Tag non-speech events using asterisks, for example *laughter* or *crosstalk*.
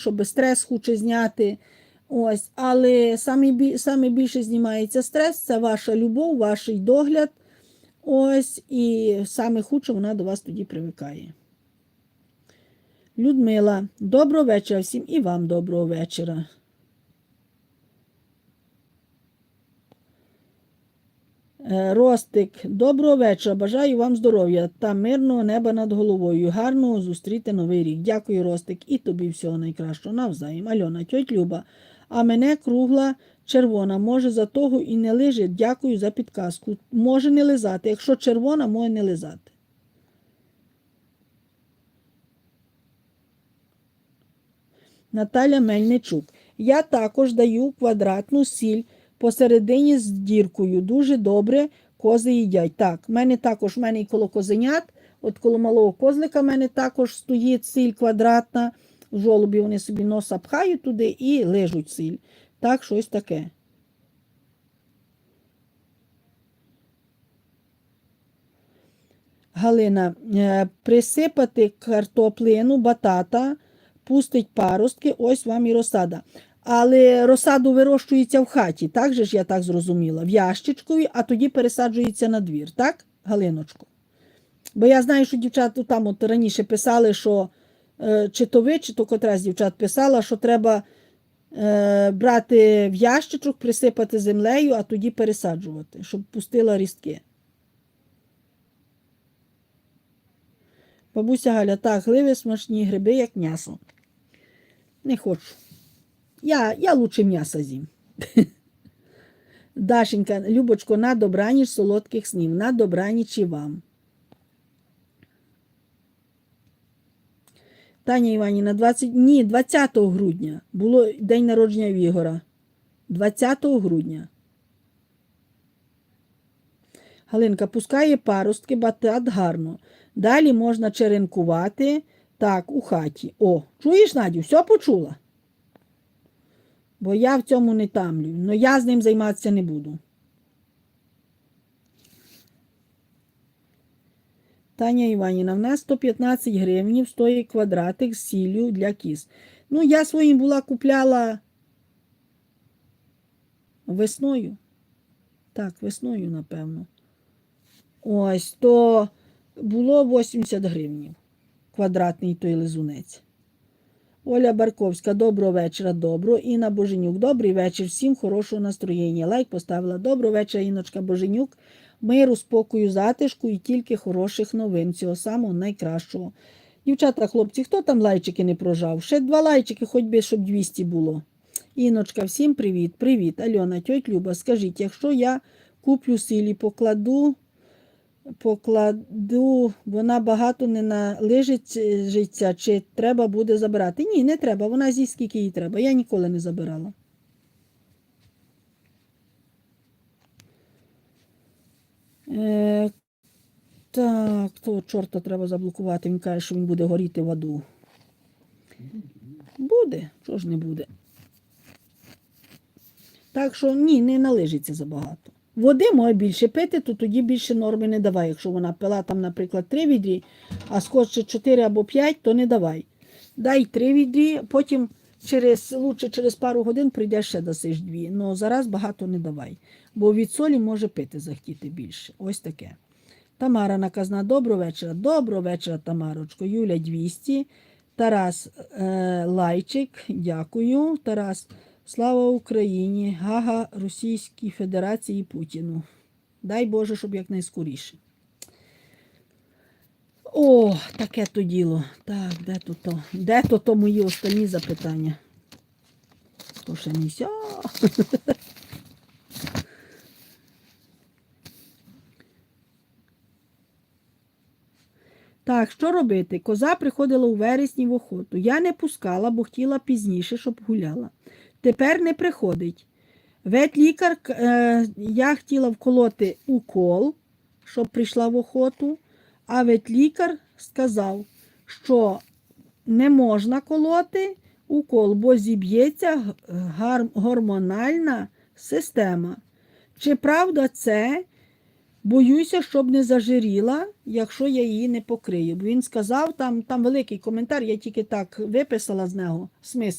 щоб стрес хоче зняти. Ось, але саме, саме більше знімається стрес, це ваша любов, ваш догляд. Ось, і саме худше вона до вас тоді привикає. Людмила, доброго вечора всім і вам доброго вечора. Ростик, доброго вечора. Бажаю вам здоров'я та мирного неба над головою. Гарного зустріти новий рік. Дякую, Ростик, і тобі всього найкращого. Навзаєм. Альона, тьоть Люба. А мене кругла червона. Може, за того і не лежить. Дякую за підказку. Може не лизати. Якщо червона, може не лизати. Наталя Мельничук. Я також даю квадратну сіль посередині з діркою. Дуже добре кози їдять. Так, в мене також, в мене і коло козенят, от коло малого козлика в мене також стоїть сіль квадратна. В жолобі вони собі носа пхають туди і лежуть сіль. Так, щось таке. Галина, е, присипати картоплину, батата, пустить паростки, ось вам і розсада. Але розсаду вирощується в хаті, так же ж я так зрозуміла, в ящичкові, а тоді пересаджується на двір, так, Галиночко? Бо я знаю, що дівчата там от раніше писали, що е, чи то ви, чи то котра з дівчат писала, що треба е, брати в ящичок, присипати землею, а тоді пересаджувати, щоб пустила рістки. Бабуся Галя, так, гливи смачні гриби, як м'ясо. Не хочу. Я, я лучше м'яса з'їм. *laughs* Дашенька, Любочко, на добраніч солодких снів. На добраніч і вам. Таня Іванівна, 20, ні, 20 грудня було день народження в Ігора. 20 грудня. Галинка пускає паростки, батат гарно. Далі можна черенкувати так, у хаті. О, чуєш, Надю, все почула? Бо я в цьому не тамлю. але я з ним займатися не буду. Таня Іванівна, в нас 115 гривень стоїть квадратик з сіллю для кіз. Ну, я своїм була купляла весною. Так, весною, напевно. Ось, то було 80 гривень квадратний той лизунець. Оля Барковська, доброго вечора, добро. Інна Боженюк, добрий вечір, всім хорошого настроєння. Лайк поставила. Доброго вечора, Іночка Боженюк. Миру, спокою, затишку і тільки хороших новин. Цього самого найкращого. Дівчата, хлопці, хто там лайчики не прожав? Ще два лайчики, хоч би, щоб 200 було. Іночка, всім привіт, привіт. Альона, тьоть Люба, скажіть, якщо я куплю сілі, покладу покладу, вона багато не належиться, чи треба буде забирати. Ні, не треба. Вона зі скільки їй треба. Я ніколи не забирала. Е, так, то чорта треба заблокувати. Він каже, що він буде горіти в аду. Буде, чого ж не буде. Так що ні, не належиться забагато. Води може більше пити, то тоді більше норми не давай. Якщо вона пила там, наприклад, 3 відрі, а скорше 4 або 5, то не давай. Дай 3 відрі, потім через, лучше через пару годин прийдеш ще дасиш дві. Ну зараз багато не давай. Бо від солі може пити захотіти більше. Ось таке. Тамара наказна, доброго вечора. Доброго вечора, Тамарочко. Юля 200. Тарас е, Лайчик, дякую. Тарас. Слава Україні, гага Російській Федерації Путіну. Дай Боже, щоб якнайскоріше. О, таке то діло. Так, де то то? Де то то мої останні запитання? То. *laughs* Так, що робити? Коза приходила у вересні в охоту. Я не пускала, бо хотіла пізніше, щоб гуляла. Тепер не приходить. Ветлікар, е, я хотіла вколоти укол, щоб прийшла в охоту, а ветлікар сказав, що не можна колоти укол, бо зіб'ється гормональна система. Чи правда це? Боюся, щоб не зажиріла, якщо я її не покрию. Бо він сказав, там, там великий коментар, я тільки так виписала з нього смисл.